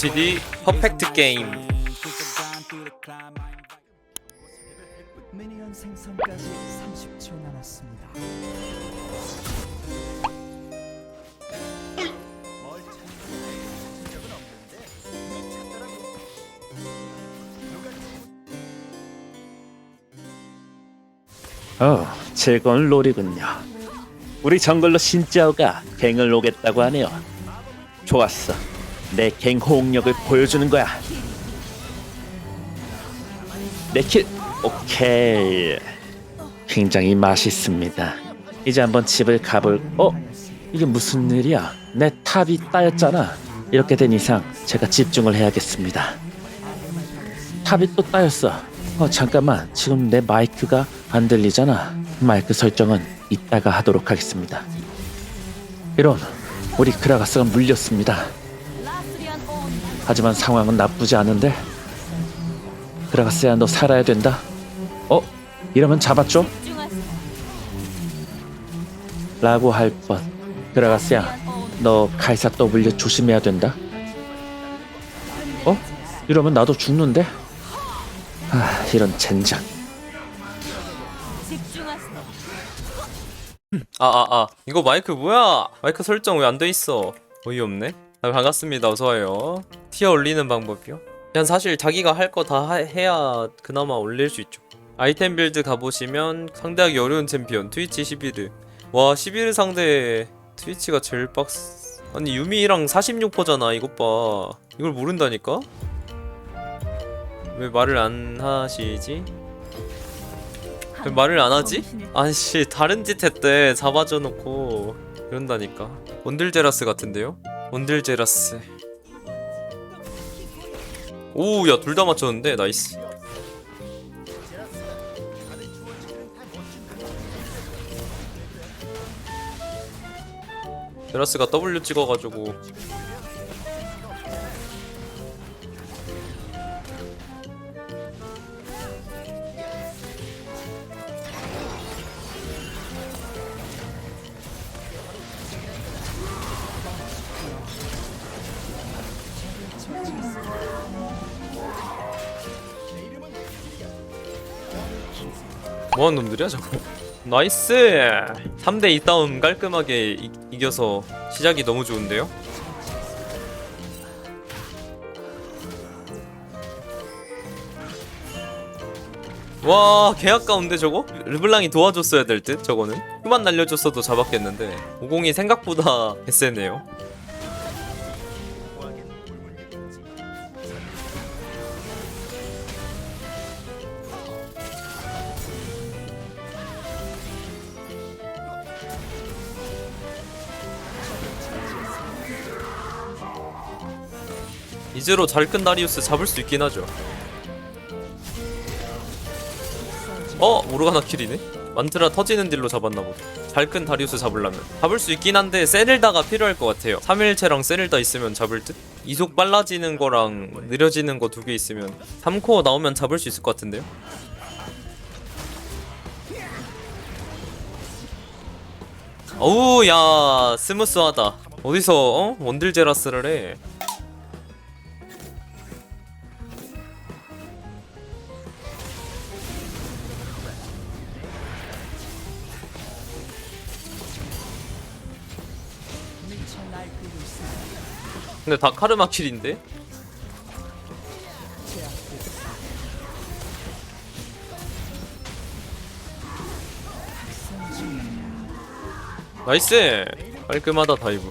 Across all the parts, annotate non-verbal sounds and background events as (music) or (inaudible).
GD 퍼펙트 게임 미니언 생성까지 30초 남았습니다. 어, 즐거운 롤이군요. 우리 정글러 신짜오가 갱을 오겠다고 하네요. 좋았어. 내 갱 호응력을 보여주는 거야. 내 킬. 오케이. 굉장히 맛있습니다. 이제 한번 집을 가볼. 어? 이게 무슨 일이야? 내 탑이 따였잖아. 이렇게 된 이상 제가 집중을 해야겠습니다. 탑이 또 따였어. 어 잠깐만 지금 내 마이크가 안 들리잖아. 마이크 설정은 이따가 하도록 하겠습니다. 이런 우리 크라가스가 물렸습니다. 하지만 상황은 나쁘지 않은데 크라가스야 너 살아야 된다. 어 이러면 잡았죠? 라고 할 뻔. 크라가스야 너 칼사 W 조심해야 된다. 어 이러면 나도 죽는데? 아 이런 젠장. 아아아 아, 아. 이거 마이크 뭐야 마이크 설정 왜 안 돼 있어 어이없네 아, 반갑습니다 어서와요 티어 올리는 방법이요? 그냥 사실 자기가 할 거 다 해야 그나마 올릴 수 있죠 아이템 빌드 가보시면 상대하기 어려운 챔피언 트위치 11위 와 11위 상대 트위치가 제일 빡스 아니 유미랑 46%잖아 이것 봐 이걸 모른다니까? 왜 말을 안 하시지? 왜 말을 안 하지? 아씨 다른 짓 했대 잡아줘 놓고 이런다니까 원딜제라스 같은데요? 원딜제라스. 오 야 둘 다 맞췄는데? 나이스. 제라스가 W 찍어가지고 뭐하는 놈들이야 저거 나이스 3대2 싸움 깔끔하게 이, 이겨서 시작이 너무 좋은데요? 와, 개 아까운데 저거? 르블랑이 도와줬어야 될 듯, 저거는? 그만 날려줬어도 잡았겠는데. 50이 생각보다 (laughs) 개세네요. 이제로 잘 끈 다리우스 잡을 수 있긴 하죠. 어? 모르가나 킬이네? 만트라 터지는 딜로 잡았나 보다. 잘 끈 다리우스 잡으려면. 잡을 수 있긴 한데 세릴다가 필요할 것 같아요. 3일체랑 세릴다 있으면 잡을 듯? 이속 빨라지는 거랑 느려지는 거 두 개 있으면 3코어 나오면 잡을 수 있을 것 같은데요? 어우 야 스무스하다 어디서 어? 원딜 제라스를 해 근데 다 카르마 킬인데? 나이스! 깔끔하다 다이브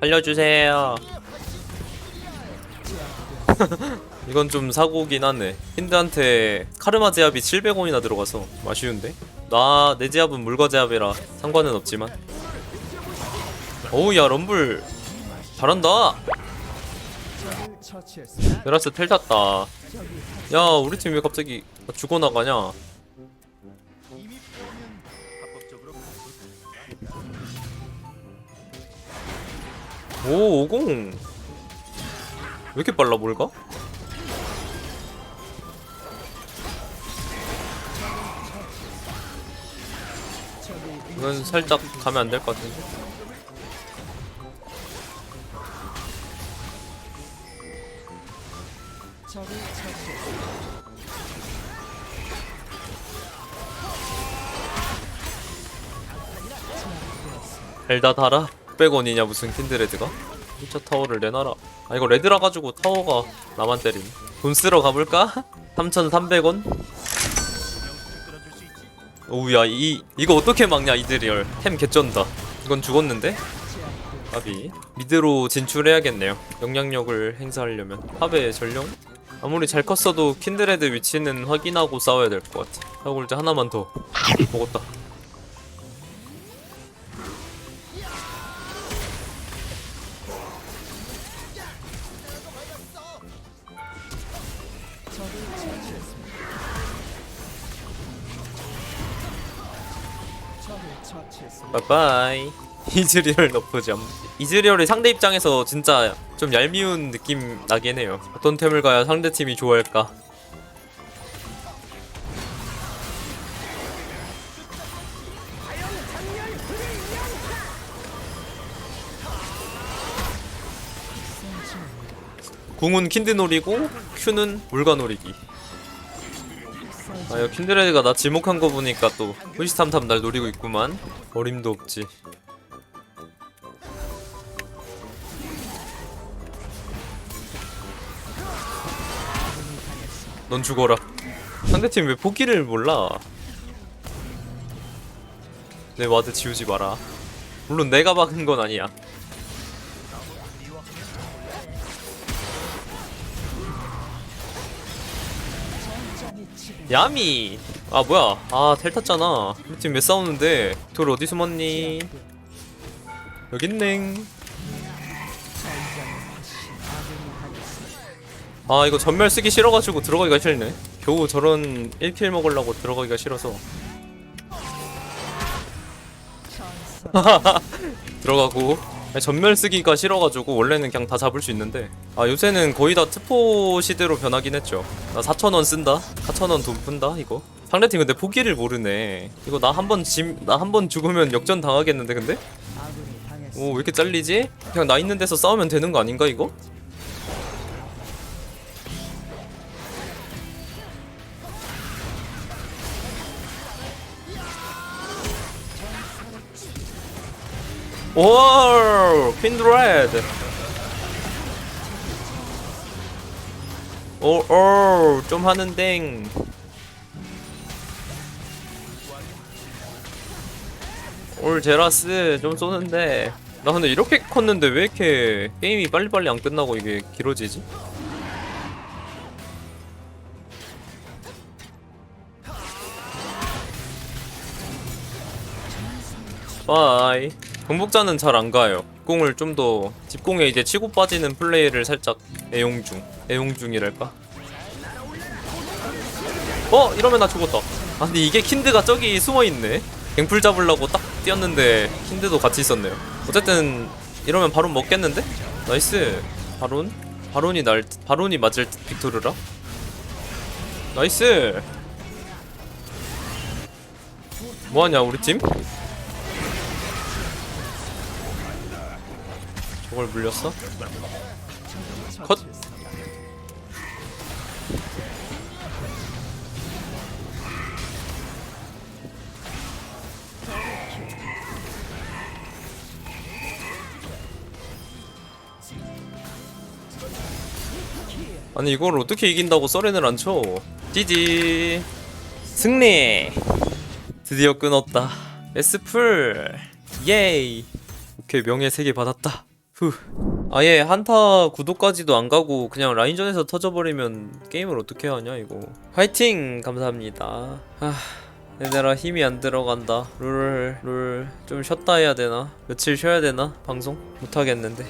알려주세요 (laughs) 이건 좀 사고긴 하네. 힌드한테 카르마 제압이 700원이나 들어가서 아쉬운데? 나 내 제압은 물거 제압이라 상관은 없지만. 어우 야 럼블. 잘한다. 베라스 텔 탔다. 야 우리 팀 왜 갑자기 죽어나가냐? 오 50. 왜 이렇게 빨라 뭘까? 이건 살짝 가면 안 될 것 같은데. 엘다 달아 600원이냐 무슨 킨드레드가? 진짜 타워를 내놔라. 아 이거 레드라 가지고 타워가 나만 때림 돈 쓰러 가볼까? (laughs) 3,300원? 오우야 이 이거 어떻게 막냐 이즈리얼 템 개쩐다. 이건 죽었는데? 아비 미드로 진출해야겠네요. 영향력을 행사하려면. 탑의 전령? 아무리 잘 컸어도 킨드레드 위치는 확인하고 싸워야 될 것 같아. 이제 하나만 더. 먹었다 바이바이. (laughs) 이즈리얼 너프점 이즈리얼이 상대 입장에서 진짜 좀 얄미운 느낌 나긴 해요. 어떤 템을 가야 상대팀이 좋아할까? 궁은 킨드 노리고 큐는 물가 노리기 아유 킨드레드가 나 지목한 거 보니까 또 후시탐탐 날 노리고 있구만. 어림도 없지. 넌 죽어라. 상대팀 왜 포기를 몰라? 내 와드 지우지 마라. 물론 내가 박은 건 아니야 야미. 아 뭐야? 아텔 탔잖아. 우리 팀 왜 싸우는데? 돌 어디 숨었니? 여기 있네. 아 이거 전멸 쓰기 싫어가지고 들어가기가 싫네. 겨우 저런 1킬 먹으려고 들어가기가 싫어서. 들어가고 전멸 쓰기가 싫어가지고 원래는 그냥 다 잡을 수 있는데 아 요새는 거의 다 트포 시대로 변하긴 했죠. 나 4천원 쓴다? 4천원 돈 푼다? 이거? 상대팀 근데 포기를 모르네. 이거 나 한 번 짐 나 한 번 죽으면 역전 당하겠는데 근데. 오 왜 이렇게 잘리지? 그냥 나 있는 데서 싸우면 되는 거 아닌가 이거 오 퀸드레드. 오 오 좀 하는 땡올 제라스 좀 쏘는데. 나 근데 이렇게 컸는데 왜 이렇게 게임이 빨리빨리 안 끝나고 이게 길어지지? 바이 정복자는 잘 안 가요. 공을 좀더 뒷공에 이제 치고 빠지는 플레이를 살짝 애용 중 애용 중이랄까? 어 이러면 나 죽었다. 아 근데 이게 킨드가 저기 숨어 있네? 갱플 잡으려고 딱 뛰었는데 킨드도 같이 있었네요. 어쨌든 이러면 바론 먹겠는데? 나이스. 바론? 바론이 날 바론이 맞을 듯 빅토르라? 나이스. 뭐하냐 우리 팀? 저걸 물렸어? 컷. 아니 이걸 어떻게 이긴다고 썰렌을 안 쳐? 찌지. 승리. 드디어 끊었다. 에스풀 예이. 오케이 명예 3개 받았다 후. 아예 한타 구도까지도 안 가고 그냥 라인전에서 터져버리면 게임을 어떻게 하냐 이거. 화이팅! 감사합니다. 아 얘들아 힘이 안 들어간다. 룰룰좀 쉬었다 해야 되나? 며칠 쉬어야 되나? 방송? 못하겠는데.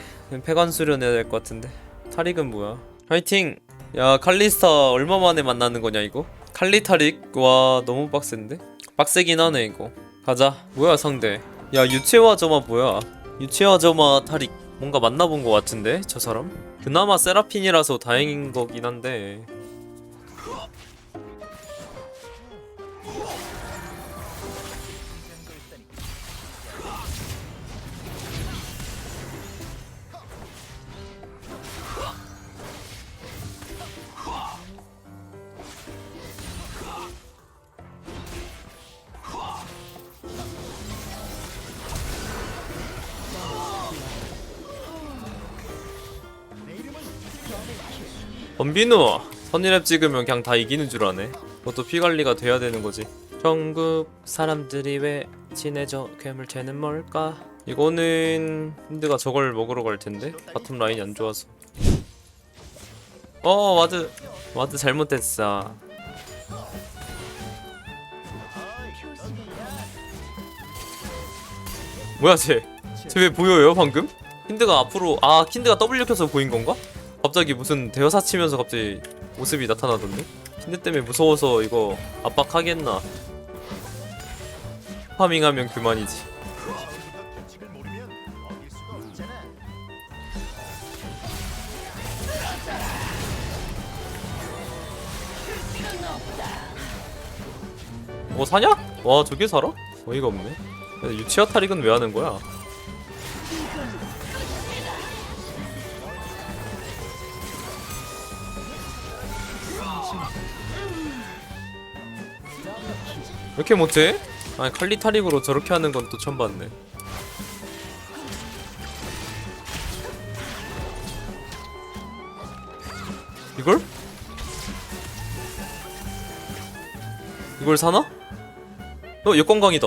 폐관 수련해야 될 것 같은데. 타릭은 뭐야? 화이팅! 야 칼리스타 얼마 만에 만나는 거냐 이거? 칼리 타릭 와 너무 빡센데? 빡세긴 하네 이거. 가자. 뭐야 상대? 야 유채화 저마 뭐야? 유채화 저마 타릭 뭔가 만나본 것 같은데 저 사람? 그나마 세라핀이라서 다행인 거긴 한데 범비누 선이랩 찍으면 그냥 다 이기는 줄 아네. 그것도 피관리가 돼야 되는 거지. 전국 사람들이 왜 친해져 괴물체는 뭘까? 이거는 힌드가 저걸 먹으러 갈 텐데? 바텀 라인이 안 좋아서. 어 와드. 와드 잘못됐어. 뭐야 쟤? 쟤 왜 보여요 방금? 킨드가 앞으로 아 킨드가 W 켜서 보인 건가? 갑자기 무슨 대여사 치면서 갑자기 모습이 나타나던데? 킨드 때문에 무서워서 이거 압박하겠나? 파밍하면 그만이지. 뭐 사냐? 와 저게 살아? 어이가 없네. 유치아 탈익은 왜 하는 거야? 이렇게 못해? 아니 칼리 타릭으로 저렇게 하는 건 또 처음 봤네. 이걸? 이걸 사나? 어 역광광이다.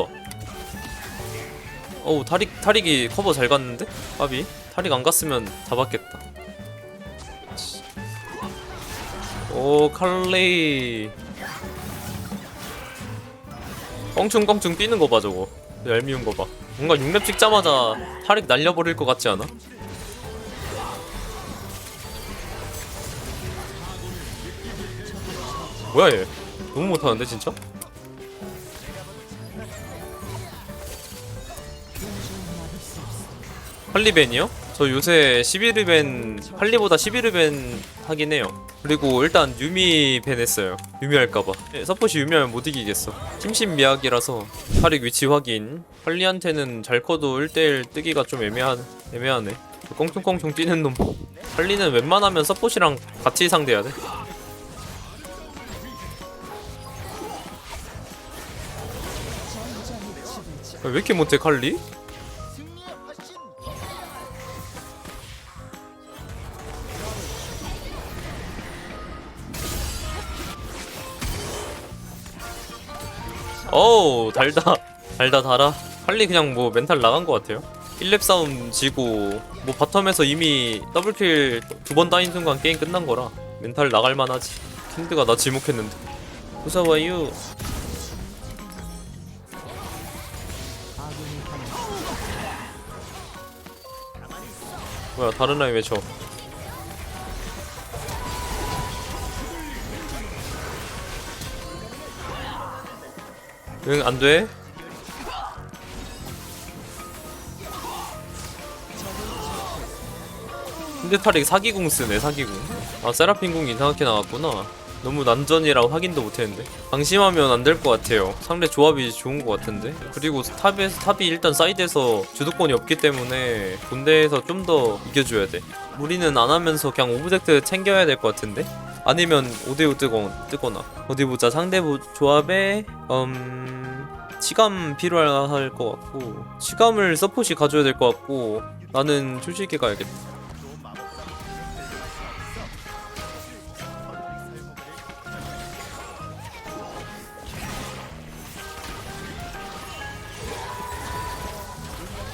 어우 타릭 타릭이 커버 잘 갔는데? 까비 타릭 안 갔으면 잡았겠다. 오 칼리. 껑충껑충 뛰는 거 봐 저거 얄미운 거봐 뭔가 6렙 찍자마자 타릭 날려버릴 것 같지 않아? 뭐야 얘 너무 못하는데 진짜? 할리벤이요? 저 요새 11르벤 할리보다 11르벤 하긴 해요. 그리고 일단 유미 벤 했어요. 유미 할까봐. 예, 서폿이 유미하면 못 이기겠어. 심신미약이라서 타릭 위치 확인. 할리한테는 잘 커도 1대1 뜨기가 좀 애매하, 애매하네. 저 꽁충꽁충 뛰는 놈. 할리는 웬만하면 서폿이랑 같이 상대해야 돼. 왜 이렇게 못해 칼리? 어우 달다. 달다 달아. 할리 그냥 뭐 멘탈 나간 것 같아요. 1렙 싸움 지고 뭐 바텀에서 이미 더블킬 두 번 따인 순간 게임 끝난 거라 멘탈 나갈 만하지. 킨드가 나 지목했는데. 당했습니다. 뭐야 다른 라인 왜쳐 응 안 돼? 근데 타릭 사기궁 쓰네 사기궁. 아 세라핀궁 이상하게 나왔구나. 너무 난전이라 확인도 못했는데. 방심하면 안 될 것 같아요. 상대 조합이 좋은 것 같은데. 그리고 탑에서 탑이 일단 사이드에서 주도권이 없기 때문에 본대에서 좀 더 이겨줘야 돼. 무리는 안 하면서 그냥 오브젝트 챙겨야 될 것 같은데 아니면 5대5 뜨거, 뜨거나 어디 보자 상대 보- 조합에 음... 치감 필요할 것 같고 치감을 서폿이 가져야 될 것 같고 나는 초식에 가야겠다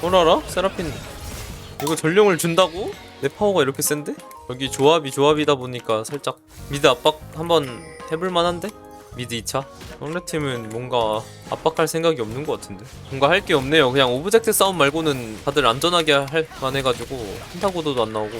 뭐라라? 세라핀 이거 전령을 준다고? 내 파워가 이렇게 센데? 여기 조합이 조합이다 보니까 살짝 미드 압박 한번 해볼만 한데? 미드 2차? 상대팀은 뭔가 압박할 생각이 없는 것 같은데 뭔가 할 게 없네요 그냥 오브젝트 싸움 말고는 다들 안전하게 할 만해가지고 한타고도도 안 나오고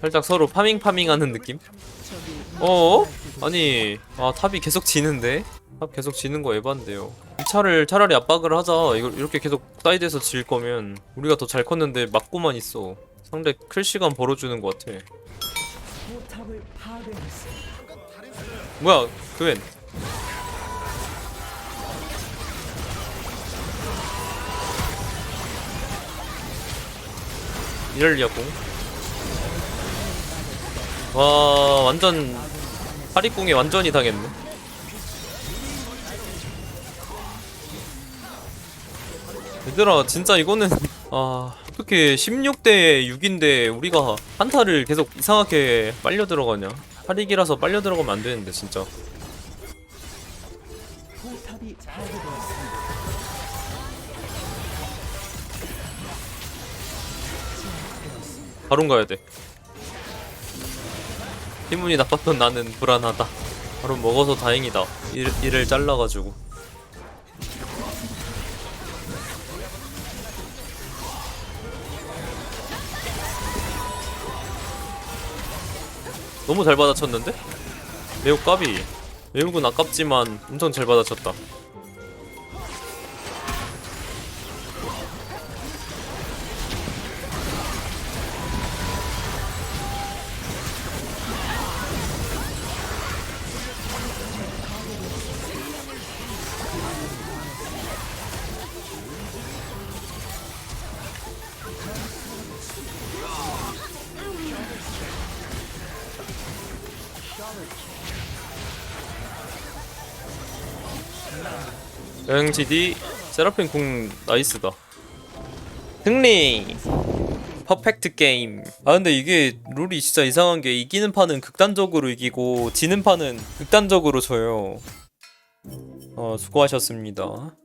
살짝 서로 파밍 파밍 하는 느낌? 적이 어어? 아니 아 탑이 계속 지는데? 탑 계속 지는 거 에반데요 이 차를 차라리 압박을 하자 이걸 이렇게 계속 사이드에서 질 거면 우리가 더 잘 컸는데 막고만 있어 상대 클 시간 벌어주는 것 같아 뭐야 그웬 이럴리아공 와 완전 파리공에 완전히 당했네. 얘들아 진짜 이거는 (laughs) 아 어떻게 16대 6인데 우리가 한타를 계속 이상하게 빨려 들어가냐 8이기라서 빨려 들어가면 안 되는데 진짜. 바론 가야 돼. 힘운이 나빴던 나는 불안하다. 바론 먹어서 다행이다. 일, 이를 잘라가지고. 너무 잘 받아쳤는데? 매우 까비. 매우군 아깝지만 엄청 잘 받아쳤다. 여행 GD 세라핀 궁 나이스다. 승리. 퍼펙트 게임. 아 근데 이게 룰이 진짜 이상한 게 이기는 판은 극단적으로 이기고 지는 판은 극단적으로 져요. 어 수고하셨습니다.